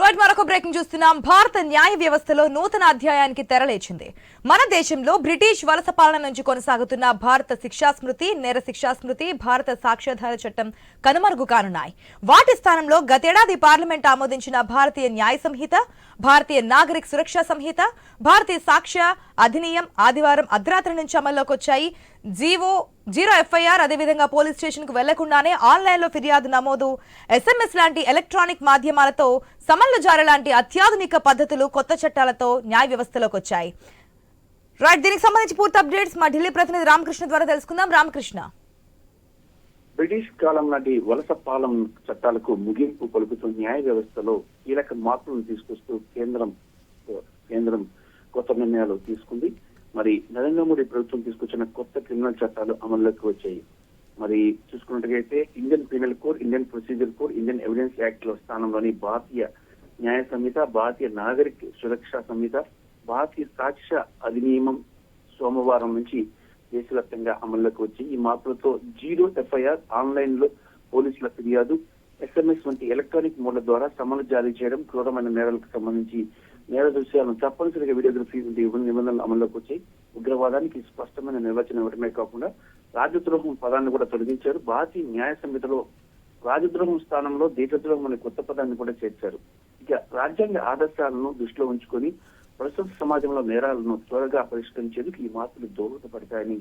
Right మరొక breaking చూస్తున్నాం. భారత న్యాయ వ్యవస్థలో నూతన అధ్యాయానికి తెరలేచింది మన దేశంలో బ్రిటిష్ వలస పాలన నుంచి కొనసాగుతున్న భారత శిక్షా స్మృతి నేర శిక్షా స్మృతి భారత సాక్ష్యాధార చట్టం కనుమరుగు కానున్నాయి. వాటి స్థానంలో గతేడాది పార్లమెంట్ ఆమోదించిన భారతీయ న్యాయ సంహిత భారతీయ నాగరిక సురక్షా సంహిత భారతీయ సాక్ష్య అధినియం ఆదివారం అర్ధరాత్రి నుంచి అమల్లోకి వచ్చాయి జీవో జీరో ఎఫ్ఐఆర్ అదేవిధంగా పోలీస్ స్టేషన్కు వెళ్ళకుండానే ఆన్లైన్లో ఫిర్యాదు నమోదు ఎస్ఎంఎస్ లాంటి ఎలక్ట్రానిక్ మాధ్యమాలతో సమన్లు జార లాంటి అత్యాధునిక పద్ధతులు కొత్త చట్టాలతో న్యాయ వ్యవస్థలోకి వచ్చాయి. రైట్ దీనికి సంబంధించి పూర్తి అప్డేట్స్ మా ఢిల్లీ ప్రతినిధి రామకృష్ణ ద్వారా తెలుసుకుందాం. రామకృష్ణ. బ్రిటిష్ కాలం నాటి వలస పాలన చట్టాలకు ముగింపు పలుకుతూ న్యాయ వ్యవస్థలో కీలక మార్పులను తీసుకొస్తూ కేంద్రం కేంద్రం కొత్త నిర్ణయాలు తీసుకుంది. మరి నరేంద్ర మోడీ ప్రభుత్వం తీసుకొచ్చిన కొత్త క్రిమినల్ చట్టాలు అమల్లోకి వచ్చాయి. మరి చూసుకున్నట్టుగైతే Indian penal code Indian procedure code Indian evidence యాక్ట్లో స్థానంలోని భారతీయ న్యాయ సంహిత భారతీయ నాగరిక సురక్ష సంహిత భారతీయ సాక్ష్య అధినియమం సోమవారం నుంచి దేశవ్యాప్తంగా అమల్లోకి వచ్చి ఈ మార్పులతో జీరో ఎఫ్ఐఆర్ ఆన్లైన్లో పోలీసుల ఫిర్యాదు ఎస్ఎంఎస్ వంటి ఎలక్ట్రానిక్ మోడ్ల ద్వారా సమన్లు జారీ చేయడం క్రూరమైన నేరాలకు సంబంధించి నేర దృశ్యాలను తప్పనిసరిగా వీడియోగ్రఫీ వంటి నిబంధనలు అమల్లోకి వచ్చాయి. ఉగ్రవాదానికి స్పష్టమైన నిర్వచనం ఇవ్వడమే కాకుండా రాజద్రోహం పదాన్ని కూడా తొలగించారు. భారతీయ న్యాయ సంహితలో రాజద్రోహం స్థానంలో దేశద్రోహం అనే కొత్త పదాన్ని కూడా చేర్చారు. ఇక రాజ్యాంగ ఆదర్శాలను దృష్టిలో ఉంచుకొని ప్రస్తుత సమాజంలో నేరాలను త్వరగా పరిష్కరించేందుకు ఈ మార్పులు దోహదపడతాయని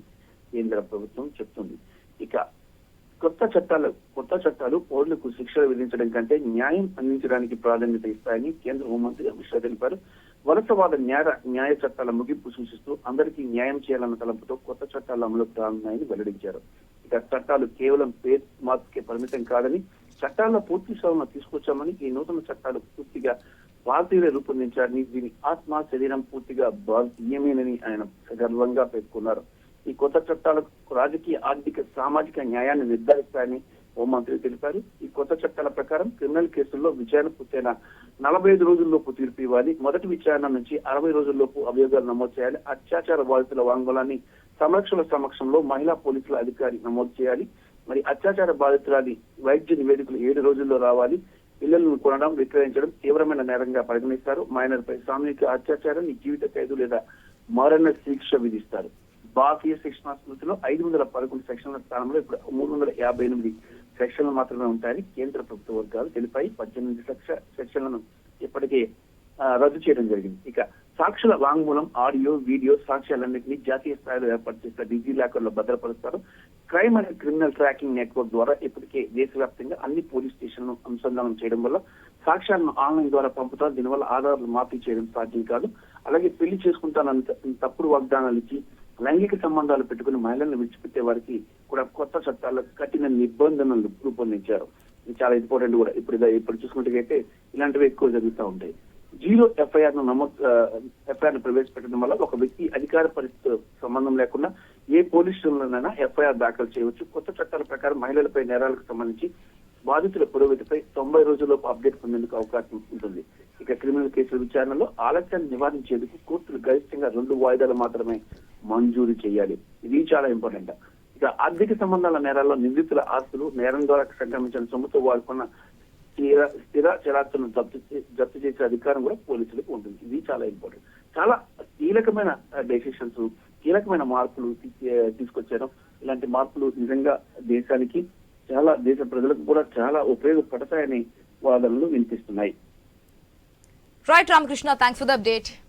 కేంద్ర ప్రభుత్వం చెప్తుంది. ఇక కొత్త చట్టాలు కొత్త చట్టాలు పౌరులకు శిక్షలు విధించడం కంటే న్యాయం అందించడానికి ప్రాధాన్యత ఇస్తాయని కేంద్ర హోంమంత్రి అమిత్ షా తెలిపారు. వలసవాద న్యాయ న్యాయ చట్టాల ముగింపు సూచిస్తూ అందరికీ న్యాయం చేయాలన్న తలంపుతో కొత్త చట్టాలు అమలుకు రానున్నాయని వెల్లడించారు. ఇక చట్టాలు కేవలం పేరు మార్పుకే పరిమితం కాదని చట్టాల్లో పూర్తి సవరణ తీసుకొచ్చామని ఈ నూతన చట్టాలు పూర్తిగా భారతీయులే రూపొందించారని దీని ఆత్మ శరీరం పూర్తిగా భారతీయమేనని ఆయన గర్వంగా పేర్కొన్నారు. ఈ కొత్త చట్టాలకు రాజకీయ ఆర్థిక సామాజిక న్యాయాన్ని నిర్ధారిస్తాయని హోంమంత్రి తెలిపారు. ఈ కొత్త చట్టాల ప్రకారం క్రిమినల్ కేసుల్లో విచారణ పూర్తయిన నలభై ఐదు రోజుల్లోపు తీర్పు ఇవ్వాలి. మొదటి విచారణ నుంచి అరవై రోజుల్లోపు అభియోగాలు నమోదు చేయాలి. అత్యాచార బాధితుల వాంగ్మూలాన్ని సంరక్షణ సమక్షంలో మహిళా పోలీసుల అధికారి నమోదు చేయాలి. మరి అత్యాచార బాధితురాలి వైద్య నివేదికలు ఏడు రోజుల్లో రావాలి. పిల్లలను కొనడం విక్రయించడం తీవ్రమైన నేరంగా పరిగణిస్తారు. మైనర్ పై సామూహిక అత్యాచారాన్ని జీవిత ఖైదు లేదా మరణ శిక్ష విధిస్తారు. భారతీయ శిక్షణ స్మృతిలో ఐదు వందల పదకొండు సెక్షన్ల స్థానంలో ఇప్పుడు మూడు వందల యాభై ఎనిమిది సెక్షన్లు మాత్రమే ఉంటాయని కేంద్ర ప్రభుత్వ వర్గాలు తెలిపాయి. పద్దెనిమిది లక్ష సెక్షన్లను ఇప్పటికే రద్దు చేయడం జరిగింది. ఇక సాక్షుల వాంగ్మూలం ఆడియో వీడియో సాక్ష్యాలన్నింటినీ జాతీయ స్థాయిలో ఏర్పాటు చేసిన డిజీ లాకర్లో భద్రపరుస్తారు. Crime and criminal tracking network ద్వారా ఇప్పటికే దేశవ్యాప్తంగా అన్ని పోలీస్ స్టేషన్లను అనుసంధానం చేయడం వల్ల సాక్ష్యాలను ఆన్లైన్ ద్వారా పంపుతారు. దీనివల్ల ఆధారాలు మాఫీ చేయడం సాధ్యం కాదు. అలాగే పెళ్ళి చేసుకుంటానంత తప్పుడు వాగ్దానాలు ఇచ్చి లైంగిక సంబంధాలు పెట్టుకుని మహిళలను విడిచిపెట్టే వారికి కూడా కొత్త చట్టాల్లో కఠిన నిబంధనలు రూపొందించారు. ఇది చాలా ఇంపార్టెంట్ కూడా. ఇప్పుడు ఇప్పుడు చూసుకుంటే ఇలాంటివి ఎక్కువ జరుగుతూ ఉంటాయి. జీరో ఎఫ్ఐఆర్ను నమోదు ఎఫ్ఐఆర్ను ప్రవేశపెట్టడం వల్ల ఒక వ్యక్తి అధికార పరిస్థితి సంబంధం లేకుండా ఏ పోలీస్ స్టేషన్లోనైనా ఎఫ్ఐఆర్ దాఖలు చేయవచ్చు. కొత్త చట్టాల ప్రకారం మహిళలపై నేరాలకు సంబంధించి బాధితుల పురోగతిపై తొంభై రోజుల్లోపు అప్డేట్ పొందేందుకు అవకాశం ఉంటుంది. ఇక క్రిమినల్ కేసుల విచారణలో ఆలస్యాన్ని నివారించేందుకు కోర్టులు గరిష్టంగా రెండు వాయిదాలు మాత్రమే మంజూరు చేయాలి. ఇది చాలా ఇంపార్టెంట్. ఇక ఆర్థిక సంబంధాల నేరాల్లో నిందితుల ఆస్తులు నేరం ద్వారా సంక్రమించిన సొమ్ముతో వాడుకున్న స్థిర స్థిర చరాస్తులను జప్తు చే- జప్తు చేసే అధికారం కూడా పోలీసులకు ఉంటుంది. ఇది చాలా ఇంపార్టెంట్. చాలా కీలకమైన డెసిషన్స్ కీలకమైన మార్పులు తీసుకొచ్చారు. ఇలాంటి మార్పులు నిజంగా దేశానికి చాలా దేశ ప్రజలకు కూడా చాలా ఉపయోగపడతాయని వాదనలు వినిపిస్తున్నాయి. Right Ramakrishna thanks for the update